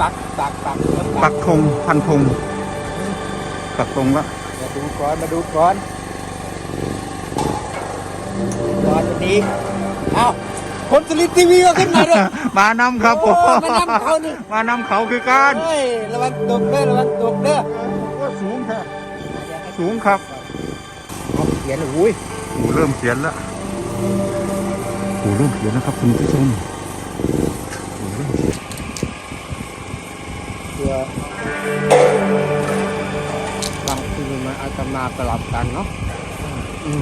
ปักปักปักปักธงพันธงปักธงละมาดูก่อนมาดูก่อนก่อนวันนี้เอ้าคนสลิปทีวีก็ขึ้นมาด้วย มานำครับผมโอ้มานำเขานี่ มานำเขาคือการเฮ้ยระวังตกเด้อระวังตกเด้อสูงครับสูงครับเอาเขียนอุ้ย หูเริ่มเขียนแล้วหูเริ่มเขียนแล้วครับคุณผู้ชม มันอาจจะมากลับกันเนาะ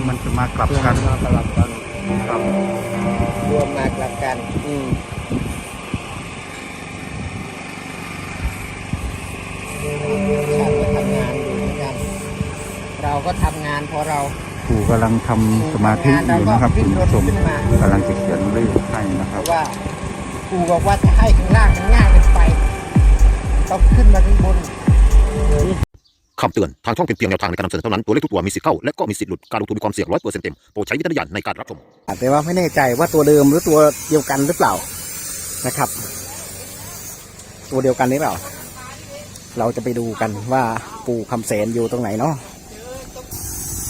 มันจะมากลับเพื่อกันมากลับกันครับรวมมากลับกัน อืมฉันก็ทำงานอยู่เหมือนกัน เราก็ทำงานเพราะเราครูกำลังทำสมาธิอยู่นะครับคุณผู้ชมกำลังจะเขียนเลขให้นะคเพรับราะว่าครูบอกว่าถ้าให้ข้างล่างมันง่ายเกินไปต้อง คำเตือน ทางช่องเป็นเพียงแนวทางในการนำเสนอเท่านั้น ตัวเลขทุกตัวมีสิทธิ์เข้า และก็มีสิทธิ์หลุด การลงทุนมีความเสี่ยงร้อยเปอร์เซ็นต์เต็ม โปรดใช้วิจารณญาณในการรับชม แต่ว่าไม่แน่ใจว่าตัวเดิมหรือตัวเดียวกันหรือเปล่านะครับ ตัวเดียวกันหรือเปล่า เราจะไปดูกันว่าปูคำเสนอยู่ตรงไหนเนาะ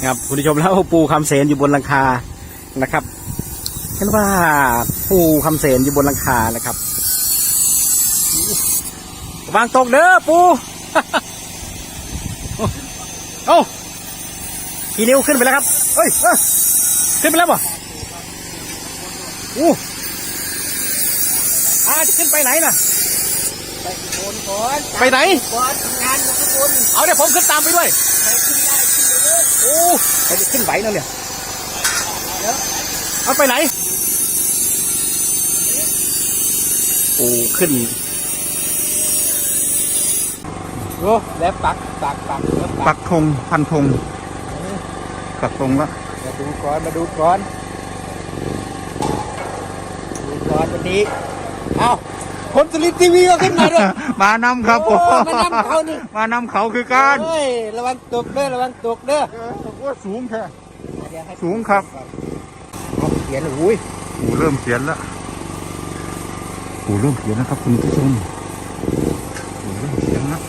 ครับคุณผู้ชมแล้วปูคำเสนอยู่บนหลังคานะครับเห็นว่าปูคำเสนอยู่บนหลังคานะครับวางตกเด้อปู เอ้า กี่นิ้วขึ้นไปแล้วครับเฮ้ยเอ้ยขึ้นไปแล้วป่ะอู้อาจะขึ้นไปไหนน่ะ ไปโคนก่อนไปไหนก่อนทำงานอยู่ข้างบนเอาเดี๋ยวผมขึ้นตามไปด้วยขึ้นได้ขึ้นไปเลยโอ้ไปขึ้นไหวแล้วเนี่ยเอาไปไหนโอ้ขึ้นโอ้แล้วปักปักปักแล้วปักปักธงพันธง ปักธงละมาดูก่อนมาดูก่อนดูก่อนวันนี้เอ้าคนสลิปทีวีก็ขึ้นมาด้วย มานำครับผมโอ้มานำเขานี่ มานำเขาคือการเฮ้ยระวังตกเด้อระวังตกเด้อว่าสูงแค่เดี๋ยวให้สูงครับเอาเขียนอุ้ยหูเริ่มเขียนแล้วหูเริ่มเขียนแล้วครับ คุณผู้ชมหูเริ่มเขียนแล้ว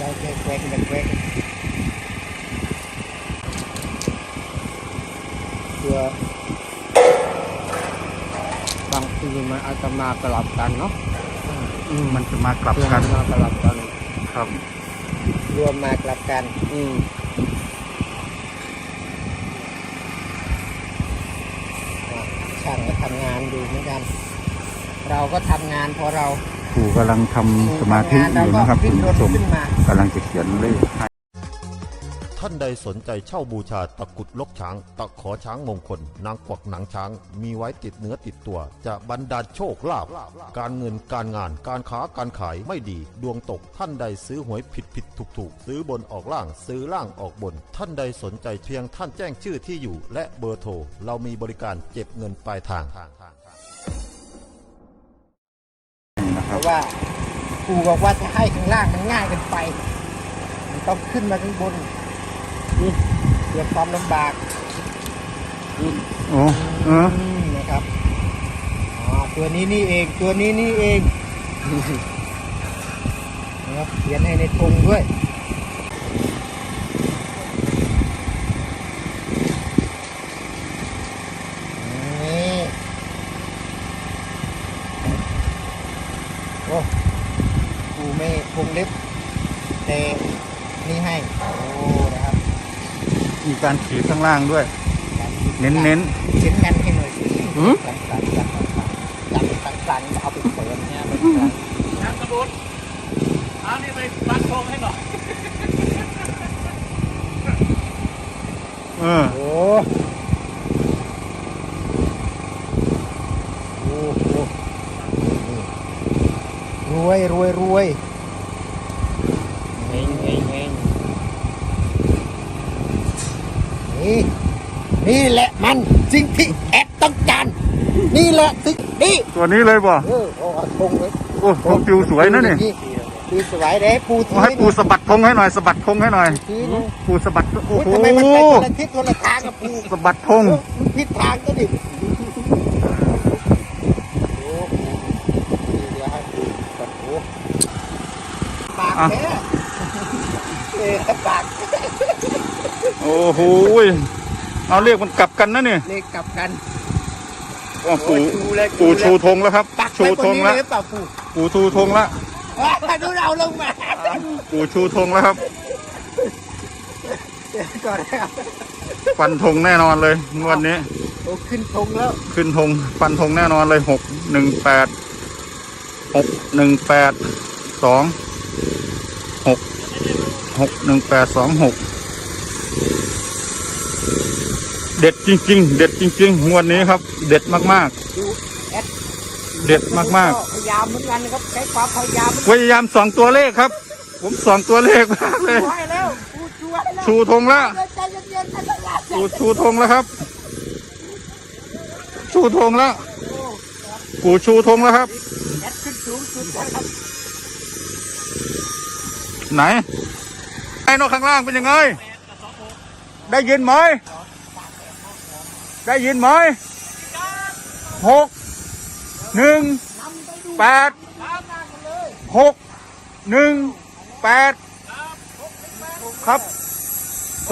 ยาย แกแกกันแกกเพื่อบางทีมันอาจจะมากลับกันเนาะมันจะมากลับกันมากลับกัน ครับ รวมมากลับกัน อืมช่างก็ทำงานอยู่เหมือนกัน เราก็ทำงานพราะเรา ครูกำลังทำสมาธิอยู่นะครับคุณผู้ชมขึ้นมากำลังจะเขียนเลขท่านใดสนใจเช่าบูชาตะกุดลกช้าง ตะขอช้างมงคล นางกวักหนังช้าง มีไว้ติดเนื้อติดตัว จะบรรดาลโชคลาภการเงินการงานการค้าการขายไม่ดี ดวงตกท่านใดซื้อหวยผิดผิดถูกถูกซื้อบนออกล่างซื้อล่างออกบน ท่านใดสนใจเพียงท่านแจ้งชื่อที่อยู่ และเบอร์โทรเรามีบริการเก็บเงินปลายทาง เพรับราะว่าครูบอกว่าถ้าให้ข้างล่างมันง่ายเกินไป มันต้องขึ้นมาข้างบนนี่เพื่อความลำบากนี่โอ้เอออืมนะครับอ๋อตัวนี้นี่เองตัวนี้นี่เองนะครับเขียนให้ในธงด้วย นี่โอ้กูไม่พงเล็บแต่นี่ให้ โอ้นะครับ มีการขีดข้าง ล่างด้วย เน้นเน้นเขียนกันให้หน่อยสิหือสั่นสั่นสั่นสั่นสั่นสั่นสั่นเอาไปเปิดเนี่ยไปเปิดน้ำกระบุนเอานี่ไปปักธงให้หน่อยเออโอ้โอ้โหรวยรวยรวยเฮงเฮงเฮง นี่นี่แหละมันสิ่งที่แอดต้องการนี่แหละสิ่งนี่ตัวนี้เลยบ่เออโอ้เอาธงไว้โอ้โหฟิวสวยนะนี่ดูคือสวยเด้ปูทีให้ปูสะบัดพงให้หน่อยสะบัดพงให้หน่อยทีนึงปูสะบัดโอ้อุ๊ยโหทำไมมันไปคนละทิศคนละทางกับปูสะบัดพงมันผิดทางก็ดิโอ้โหเดี๋ยวให้ปูปัดโอ้ปากแท้เออปาก โอ้โหเอาเรียกมันกลับกันนะเนี่ยเลขกลับกัน โอ้ปูชูเลย ปูชูธงแล้วครับ ปักชูไว้บธนงนี้แล้วเลยหรือเปล่าปูปูชูธงแล้วอะดูเราลงมาปูชูธงแล้วครับ เดี๋ยวก่อนนะครับฟันธงแน่นอนเลยงวดนี้ โอ้ขึ้นธงแล้วขึ้นธงฟันธงแน่นอนเลยหกหนึ่งแปดหกหนึ่งแปดสองหกหกหนึ่งแปดสองหก เด็ดจริง ๆ เด็ดจริง ๆ งวดนี้ครับ เด็ดมากดูแอดๆ เด็ดมากพยายามเหมือนกันนะครับใช้ความพยายามๆพยายามสองตัวเลขครับ ผมสองตัวเลขมากเลย ช่วยแล้วปูช่วยแล้วชูธงแล้วใจเย็นๆใจเย็นๆปูชูธงแล้วครับ ชูธงแล้วปูชูธงแล้วครับ แอดขึ้นสูงสุดแล้วครับไหนไอ้นกข้างล่างเป็นยังไง ได้ยินไหม ได้ยินไหมหกหนึ่งแปดหกหนึ่งแปดครับ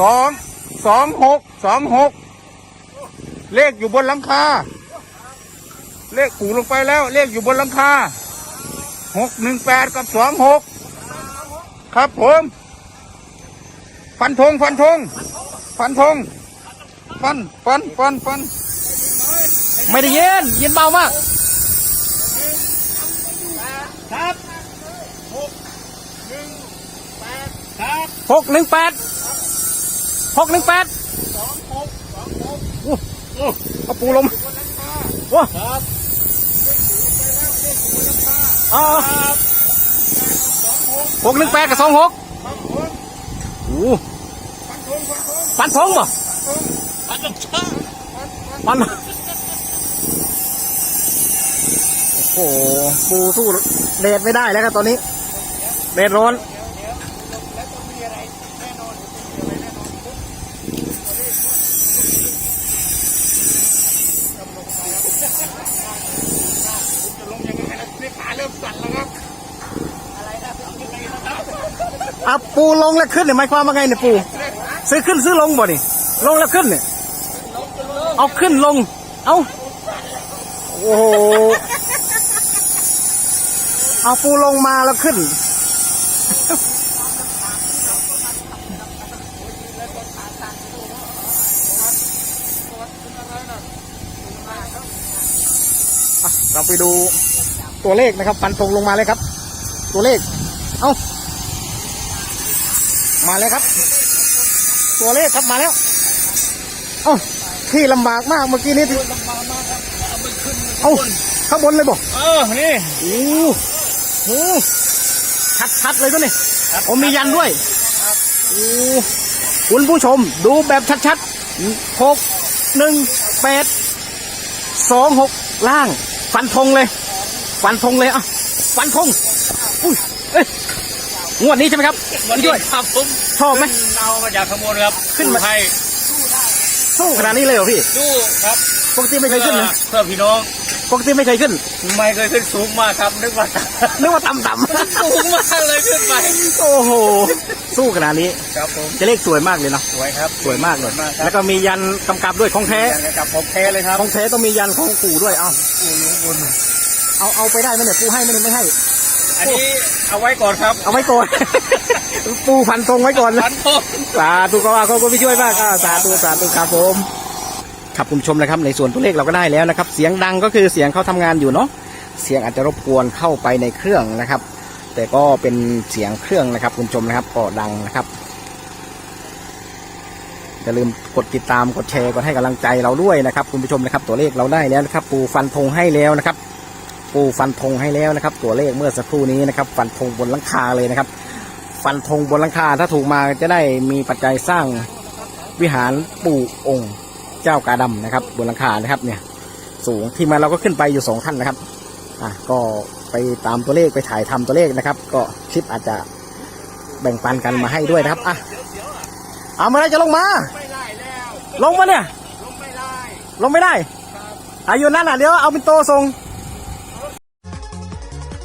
สองสองหกสองหกเลขอยู่บนหลังคา เลขปูลงไปแล้ว เลขอยู่บนหลังคาหกหนึ่งแปดกับสองหกครับผม ฟันธงฟันธง ฟันธงฟันฟันฟันฟันไม่ได้ยินยินเบามาก ครับหกหนึ่งแปดครับหกหนึ่งแปดหกหนึ่งแปดสองหกสองหกเอาปูลงโอ้ครับอ๋อครับหกหนึ่งแปดกับสองหกโอ้ ปันทงป่ะปันจะช่างปันโอ้โหปูสู้เดดไม่ได้แล้วครับตอนนี้เดดร้อนจะลงยังไงนะนี่ขาเริ่มสั่นแล้วครับอะปูลงแล้วขึ้นเนี่ยหมายความว่าไงเนี่ยปู ซื้อขึ้นซื้อลงบ่นี่ลงแล้วขึ้นเนี่ยเอาขึ้นลง เอาโอ้โหเอาปูลงมาแล้วขึ้น เราไปดูตัวเลขนะครับฟันธงลงมาเลยครับ ตัวเลข เอามาแล้วครับ ตัวเลขครับมาแล้วเอ้าที่ลำบากมากเมื่อกี้นี้ที่เอ้าข้างบนเลยบอกเออนี่โอ้โหชัดชัดๆเลยตัวนี้โอ้มียันด้วยโอ้คุณผู้ชมดูแบบชัดๆหกหนึ่งแปดสองหกล่าง ฟันธงเลย ฟันธงเลยอะฟันธงอุ้ยเอ้ย งวดนี้ใช่ไหมครับวันพี่นี้ด้วยครับผมชอบไหมเอามาจากขางบวนครับขึ้นมาให้สู้ขนาดนี้เลยเหรอพี่ดูครับปกติไม่เคยขึ้นนะเพื่อพี่น้องปกติไม่เคยขึ้น ไม่เคยขึ้นสูงมากครับนึกว่านึกว่าต่ำต่ำสูงมากเลยขึ้นไปโอ้โหสู้ขนาดนี้ครับผมจะเลขสวยมากเลยเนาะสวยครับสวยมากเลยสวยมากครับแล้วก็มียันกำกับด้วยของแท้อย่างกับผมแท้เลยครับของแท้ต้องมียันของปู่ด้วยเอาปูลุงบุญเอาเอาไปได้ไหมเนี่ยปู่ให้ไหมเนี่ยไม่ให้ อันนี้เอาไว้ก่อนครับเอาไว้ก่อน ปู่พันตรงไว้ก่อนนะพันพบสาธุก็ว่าเขาก็ไม่ช่วยมากอ่าสาธุสาธุครับผมครับคุณผู้ชมนะครับในส่วนตัวเลขเราก็ได้แล้วนะครับ เสียงดังก็คือเสียงเขาทำงานอยู่เนาะเสียงอาจจะรบกวนเข้าไปในเครื่องนะครับ แต่ก็เป็นเสียงเครื่องนะครับ คุณผู้ชมนะครับก็ดังนะครับอย่าลืมกดติดตามกดแชร์กดให้กำลังใจเราด้วยนะครับ คุณผู้ชมนะครับ ตัวเลขเราได้แล้วนะครับ ปูฟันธงให้แล้วนะครับ ปูฟันธงให้แล้วนะครับ ตัวเลขเมื่อสักครู่นี้นะครับ ฟันธงบนหลังคาเลยนะครับ ฟันธงบนหลังคาถ้าถูกมาจะได้มีปัจจัยสร้างวิหารปู่องค์ เจ้ากาดำนะครับ บนหลังคานะครับเนี่ย สูงที่มาเราก็ขึ้นไปอยู่สองท่านนะครับอะก็ไปตามตัวเลขไปถ่ายทำตัวเลขนะครับ ก็คลิปอาจจะแบ่งปันกันมาให้ด้วยนะครับอะเอามาได้จะลงมาไม่ได้แล้วลงมาเนี่ย ลงไม่ได้ ลงไม่ได้อายุนั่นอะเดี๋ยวเอาเป็นโตทรง